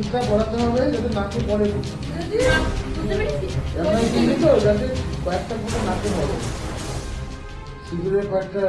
সিঁদুরটা পড়াতে হবে যাতে নাকে পড়ে। এমন তো যাতে কয়েকটা ফোটা নাকে পড়ে।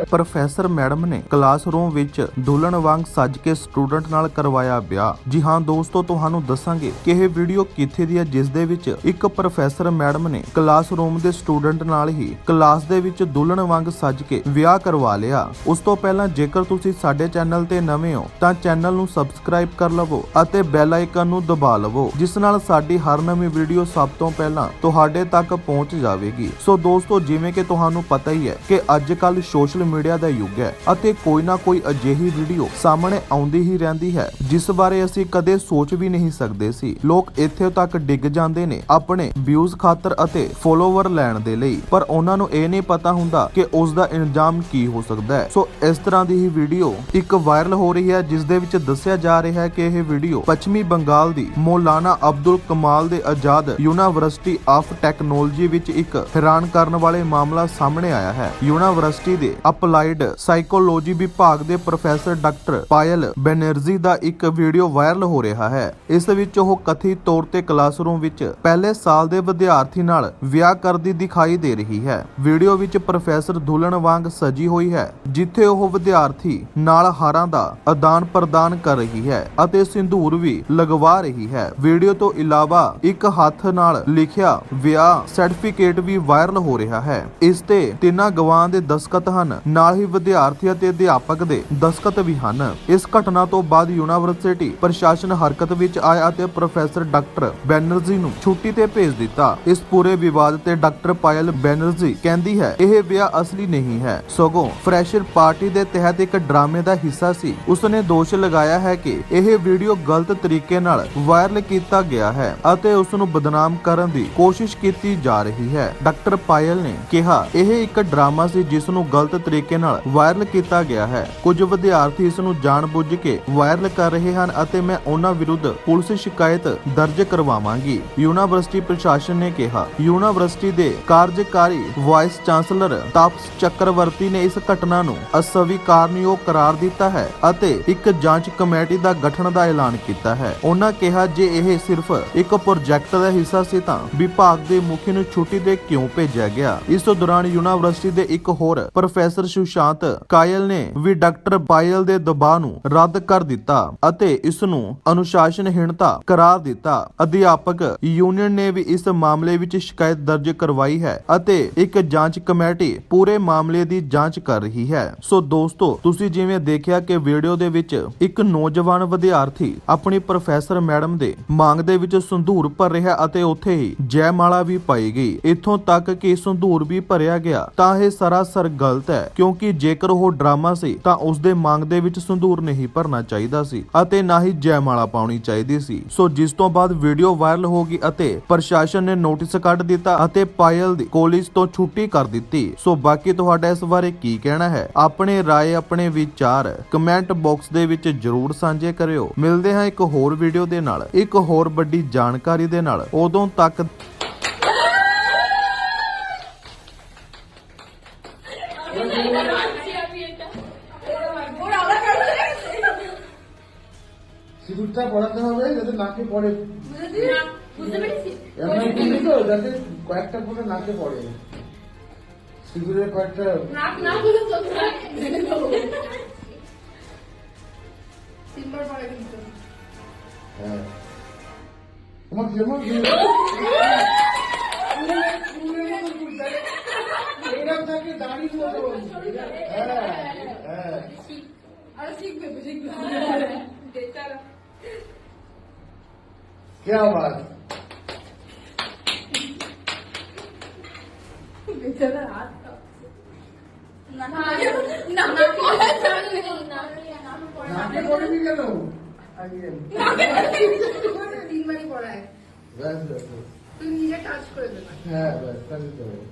ਪ੍ਰੋਫੈਸਰ ਮੈਡਮ ਨੇ ਕਲਾਸਰੂਮ ਵਿੱਚ ਦੁਲਹਨ ਵਾਂਗ ਸੱਜ ਕੇ ਸਟੂਡੈਂਟ ਨਾਲ ਕਰਵਾਇਆ ਵਿਆਹ। ਜੀ ਹਾਂ ਦੋਸਤੋ, ਤੁਹਾਨੂੰ ਦੱਸਾਂਗੇ ਕਿ ਇਹ ਵੀਡੀਓ ਕਿੱਥੇ ਦੀ ਹੈ, ਜਿਸ ਦੇ ਵਿੱਚ ਇੱਕ ਪ੍ਰੋਫੈਸਰ ਮੈਡਮ ਨੇ ਕਲਾਸਰੂਮ ਦੇ ਸਟੂਡੈਂਟ ਨਾਲ ਹੀ ਕਲਾਸ ਦੇ ਵਿੱਚ ਦੁਲਹਨ ਵਾਂਗ ਸੱਜ ਕੇ ਵਿਆਹ ਕਰਵਾ ਲਿਆ। ਉਸ ਤੋਂ ਪਹਿਲਾਂ ਜੇਕਰ ਤੁਸੀਂ ਸਾਡੇ ਚੈਨਲ ਤੇ ਨਵੇਂ ਹੋ, ਤਾਂ ਚੈਨਲ ਨੂੰ ਸਬਸਕ੍ਰਾਈਬ ਕਰ ਲਵੋ ਅਤੇ ਬੈਲ ਆਈਕਨ ਨੂੰ ਦਬਾ ਲਵੋ, ਜਿਸ ਨਾਲ ਸਾਡੀ ਹਰ ਨਵੀਂ ਵੀਡੀਓ ਸਭ ਤੋਂ ਪਹਿਲਾਂ ਤੁਹਾਡੇ ਤੱਕ ਪਹੁੰਚ ਜਾਵੇਗੀ। ਸੋ ਦੋਸਤੋ, ਜਿਵੇਂ ਕਿ ਤੁਹਾਨੂੰ ਪਤਾ ਹੀ ਹੈ ਕਿ ਅੱਜ ਕੱਲ ਸੋਸ਼ਲ ਮੀਡੀਆ ਦਾ ਯੁੱਗ ਹੈ ਅਤੇ ਕੋਈ ਨਾ ਕੋਈ ਅਜਿਹੀ ਵੀਡੀਓ ਸਾਹਮਣੇ ਆਉਂਦੀ ਹੀ ਰਹਿੰਦੀ ਹੈ, ਜਿਸ ਬਾਰੇ ਅਸੀਂ ਕਦੇ ਸੋਚ ਵੀ ਨਹੀਂ ਸਕਦੇ ਸੀ। ਲੋਕ ਇੱਥੇ ਤੱਕ ਡਿੱਗ ਜਾਂਦੇ ਨੇ ਆਪਣੇ ਵਿਊਜ਼ ਖਾਤਰ ਅਤੇ ਫੋਲੋਵਰ ਲੈਣ ਦੇ ਲਈ। ਪਰ ਉਹਨਾਂ ਨੂੰ ਇਹ ਨਹੀਂ ਪਤਾ ਹੁੰਦਾ ਕਿ ਉਸ ਦਾ ਇੰਜਾਮ ਕੀ ਹੋ ਸਕਦਾ ਹੈ। ਸੋ ਇਸ ਤਰ੍ਹਾਂ ਦੀ ਹੀ ਵੀਡੀਓ ਇੱਕ ਵਾਇਰਲ ਹੋ ਰਹੀ ਹੈ, ਜਿਸ ਦੇ ਵਿੱਚ ਦੱਸਿਆ ਜਾ ਰਿਹਾ ਹੈ ਕਿ ਇਹ ਵੀਡੀਓ ਪੱਛਮੀ ਬੰਗਾਲ ਦੀ ਮੌਲਾਨਾ ਅਬਦੁਲ ਕਮਾਲ ਦੇ ਆਜ਼ਾਦ ਯੂਨੀਵਰਸਿਟੀ ਆਫ ਟੈਕਨੋਲੋਜੀ ਵਿੱਚ ਇੱਕ ਹੈਰਾਨ ਕਰਨ ਵਾਲੇ ਮਾਮਲਾ ਸਾਹਮਣੇ ਆਇਆ ਹੈ। ਯੂਨੀਵਰਸਿਟੀ ਦੇ ਅਪਲਾਈਡ ਸਾਈਕੋਲੋਜੀ ਵਿਭਾਗ ਦੇ ਪ੍ਰੋਫੈਸਰ ਡਾਕਟਰ ਪਾਇਲ ਬੈਨਰਜੀ ਦਾ ਇੱਕ ਵੀਡੀਓ ਵਾਇਰਲ ਹੋ ਰਿਹਾ ਹੈ। ਇਸ ਵਿੱਚ ਉਹ ਕਥਿਤ ਤੌਰ ਤੇ ਕਲਾਸਰੂਮ ਵਿੱਚ ਪਹਿਲੇ ਸਾਲ ਦੇ ਵਿਦਿਆਰਥੀ ਨਾਲ ਵਿਆਹ ਕਰਦੀ ਦਿਖਾਈ ਦੇ ਰਹੀ ਹੈ। ਵੀਡੀਓ ਵਿੱਚ ਪ੍ਰੋਫੈਸਰ ਦੁਲਹਨ ਵਾਂਗ ਸਜੀ ਹੋਈ ਹੈ, ਜਿੱਥੇ ਉਹ ਵਿਦਿਆਰਥੀ ਨਾਲ ਹਾਰਾਂ ਦਾ ਆਦਾਨ ਪ੍ਰਦਾਨ ਕਰ ਰਹੀ ਹੈ ਅਤੇ ਸਿੰਧੂਰ ਵੀ ਲਗਵਾ ਰਹੀ ਹੈ। ਵੀਡੀਓ ਤੋਂ ਇਲਾਵਾ ਇੱਕ ਹੱਥ ਨਾਲ ਲਿਖਿਆ ਵਿਆਹ ਸਰਟੀਫਿਕੇਟ ਵੀ ਵਾਇਰਲ ਹੋ ਰਿਹਾ ਹੈ। ਇਸ ਤੇ ਤਿੰਨਾਂ ਗਵਾਹਾਂ ਦੇ ਦਸਖਤ ਹਨ। ਨਾਲ ਹੀ ਵਿਦਿਆਰਥੀ ਅਤੇ ਅਧਿਆਪਕ ਦੇ ਦਸਖਤ ਵੀ ਹਨ। ਇਸ ਘਟਨਾ ਤੋਂ ਬਾਅਦ ਯੂਨੀਵਰਸਿਟੀ ਪ੍ਰਸ਼ਾਸਨ ਹਰਕਤ ਵਿੱਚ ਆਇਆ ਅਤੇ ਪ੍ਰੋਫੈਸਰ ਡਾਕਟਰ ਬੈਨਰਜੀ ਨੂੰ ਛੁੱਟੀ ਤੇ ਭੇਜ ਦਿੱਤਾ। ਇਸ ਪੂਰੇ ਵਿਵਾਦ ਤੇ ਡਾਕਟਰ ਪਾਇਲ ਬੈਨਰਜੀ ਕਹਿੰਦੀ ਹੈ, ਇਹ ਵਿਆਹ ਅਸਲੀ ਨਹੀਂ ਹੈ। ਸਗੋਂ ਫਰੈਸ਼ਰ ਪਾਰਟੀ ਦੇ ਤਹਿਤ ਇੱਕ ਡਰਾਮੇ ਦਾ ਹਿੱਸਾ ਸੀ। ਉਸਨੇ ਦੋਸ਼ ਲਗਾਇਆ ਹੈ ਕਿ ਇਹ ਵੀਡੀਓ ਗਲਤ ਤਰੀਕੇ ਨਾਲ ਵਾਇਰਲ ਕੀਤਾ ਗਿਆ ਹੈ ਅਤੇ ਉਸ ਨੂੰ ਬਦਨਾਮ ਕਰਨ ਦੀ ਕੋਸ਼ਿਸ਼ ਕੀਤੀ ਜਾ ਰਹੀ ਹੈ। ਡਾਕਟਰ ਪਾਇਲ ਨੇ ਕਿਹਾ, ਇਹ ਇੱਕ ਡਰਾਮਾ ਸੀ ਜਿਸ ਨੂੰ ਗਲਤ ਤਰੀਕੇ ਨਾਲ ਵਾਇਰਲ ਕੀਤਾ ਗਿਆ ਹੈ। ਕੁਝ ਵਿਦਿਆਰਥੀ ਇਸ ਨੂੰ ਜਾਣਬੁੱਝ ਕੇ ਵਾਇਰਲ ਕਰ ਰਹੇ ਹਨ ਅਤੇ ਮੈਂ ਉਹਨਾਂ ਵਿਰੁੱਧ ਪੁਲਿਸ ਸ਼ਿਕਾਇਤ ਦਰਜ ਕਰਵਾਵਾਂਗੀ, ਯੂਨੀਵਰਸਿਟੀ ਪ੍ਰਸ਼ਾਸਨ ਨੇ ਕਿਹਾ। ਯੂਨੀਵਰਸਿਟੀ ਦੇ ਕਾਰਜਕਾਰੀ ਵਾਈਸ ਚਾਂਸਲਰ ਤਾਪਸ ਚੱਕਰਵਰਤੀ ਨੇ ਇਸ ਘਟਨਾ ਨੂੰ ਅਸਵੀਕਾਰਨਯੋਗ ਕਰਾਰ ਦਿੱਤਾ ਹੈ ਅਤੇ ਇੱਕ ਜਾਂਚ ਕਮੇਟੀ ਦਾ ਗਠਨ ਦਾ ਐਲਾਨ ਕੀਤਾ ਹੈ। ਉਹਨਾਂ ਕਿਹਾ ਜੇ ਇਹ ਸਿਰਫ ਇੱਕ ਪ੍ਰੋਜੈਕਟ ਦਾ ਹਿੱਸਾ ਸੀ ਤਾਂ ਵਿਭਾਗ ਦੇ ਮੁਖੀ ਨੂੰ ਛੁੱਟੀ ਤੇ ਕਿਉਂ ਭੇਜਿਆ ਗਿਆ? ਇਸ ਦੌਰਾਨ ਯੂਨੀਵਰਸਿਟੀ ਦੇ ਇੱਕ ਹੋਰ ਪ੍ਰੋਫੈਸਰ ਸੁਸ਼ਾਂਤ ਕਾਇਲ ਨੇ ਵੀ ਡਾਕਟਰ ਪਾਇਲ ਦੇ ਦਬਾਅ ਨੂੰ ਰੱਦ ਕਰ ਦਿੱਤਾ ਅਤੇ ਇਸ ਨੂੰ ਅਨੁਸ਼ਾਸਨਹੀਣਤਾ ਕਰਾਰ ਦਿੱਤਾ। ਅਧਿਆਪਕ ਯੂਨੀਅਨ ਨੇ ਵੀ ਇਸ ਮਾਮਲੇ ਵਿੱਚ ਸ਼ਿਕਾਇਤ ਦਰਜ ਕਰਵਾਈ ਹੈ ਅਤੇ ਇੱਕ ਜਾਂਚ ਕਮੇਟੀ ਪੂਰੇ ਮਾਮਲੇ ਦੀ ਜਾਂਚ ਕਰ ਰਹੀ ਹੈ। ਸੋ ਦੋਸਤੋ, ਤੁਸੀਂ ਜਿਵੇਂ ਦੇਖਿਆ ਕਿ ਵੀਡੀਓ ਦੇ ਵਿੱਚ ਇੱਕ ਨੌਜਵਾਨ ਵਿਦਿਆਰਥੀ ਆਪਣੀ ਪ੍ਰੋਫੈਸਰ ਮੈਡਮ ਦੇ ਮੰਗ ਦੇ ਵਿੱਚ ਸੰਧੂਰ ਭਰ ਰਿਹਾ ਅਤੇ ਉੱਥੇ ਹੀ ਜੈਮਾਲਾ ਵੀ ਪਾਈ ਗਈ। ਇੱਥੋਂ ਤੱਕ ਕਿ ਸੰਧੂਰ ਵੀ ਭਰਿਆ ਗਿਆ, ਤਾਂ ਇਹ ਸਾਰਾ ਸਰਾਸਰ ਗਲਤ ਹੈ ਕਿਉਂਕਿ ਜੇਕਰ ਉਹ ਡਰਾਮਾ ਸੀ ਤਾਂ ਉਸ ਦੇ ਮੰਗ ਦੇ ਵਿੱਚ ਸੰਧੂਰ ਨਹੀਂ ਭਰਨਾ ਚਾਹੀਦਾ ਸੀ ਅਤੇ ਨਾ ਹੀ ਜੈਮਾਲਾ ਪਾਉਣੀ ਚਾਹੀਦੀ ਸੀ ਸੋ ਜਿਸ ਤੋਂ ਬਾਅਦ ਵੀਡੀਓ ਵਾਇਰਲ ਹੋ ਗਈ ਅਤੇ ਪ੍ਰਸ਼ਾਸਨ ਨੇ ਨੋਟਿਸ ਕੱਢ ਦਿੱਤਾ ਅਤੇ ਪਾਇਲ ਦੀ ਕਾਲਜ ਤੋਂ ਛੁੱਟੀ ਕਰ ਦਿੱਤੀ ਸੋ ਬਾਕੀ ਤੁਹਾਡਾ ਇਸ ਬਾਰੇ ਕੀ ਕਹਿਣਾ ਹੈ ਆਪਣੇ رائے ਆਪਣੇ ਵਿਚਾਰ ਕਮੈਂਟ ਬਾਕਸ ਦੇ ਵਿੱਚ ਜਰੂਰ ਸਾਂਝੇ ਕਰਿਓ ਮਿਲਦੇ ਹਾਂ ਇੱਕ ਹੋਰ ਵੀਡੀਓ ਦੇ ਨਾਲ ਇੱਕ ਹੋਰ ਵੱਡੀ ਜਾਣਕਾਰੀ ਦੇ ਨਾਲ ਉਦੋਂ ਤੱਕ সিঁদুরটা পড়াতে হবে যাতে নাকে পড়ে। এমন কিন্তু তো যাতে কয়েকটা ফোটা নাকে পড়ে। সিঁদুরের কয়েকটা হ্যাঁ। তোমার যেমন এরকম থাকে দাঁড়িয়ে হ্যাঁ হ্যাঁ। শিখবে শিখবে বেচারা क्या बात বেচারা হাত না না না না নাকে পড়েনি কেন আগে তিনবারই পড়ায় ব্যাস ব্যাস তুই নিজে টাচ করে দেবে হ্যাঁ ব্যাস তাহলে তো হবে।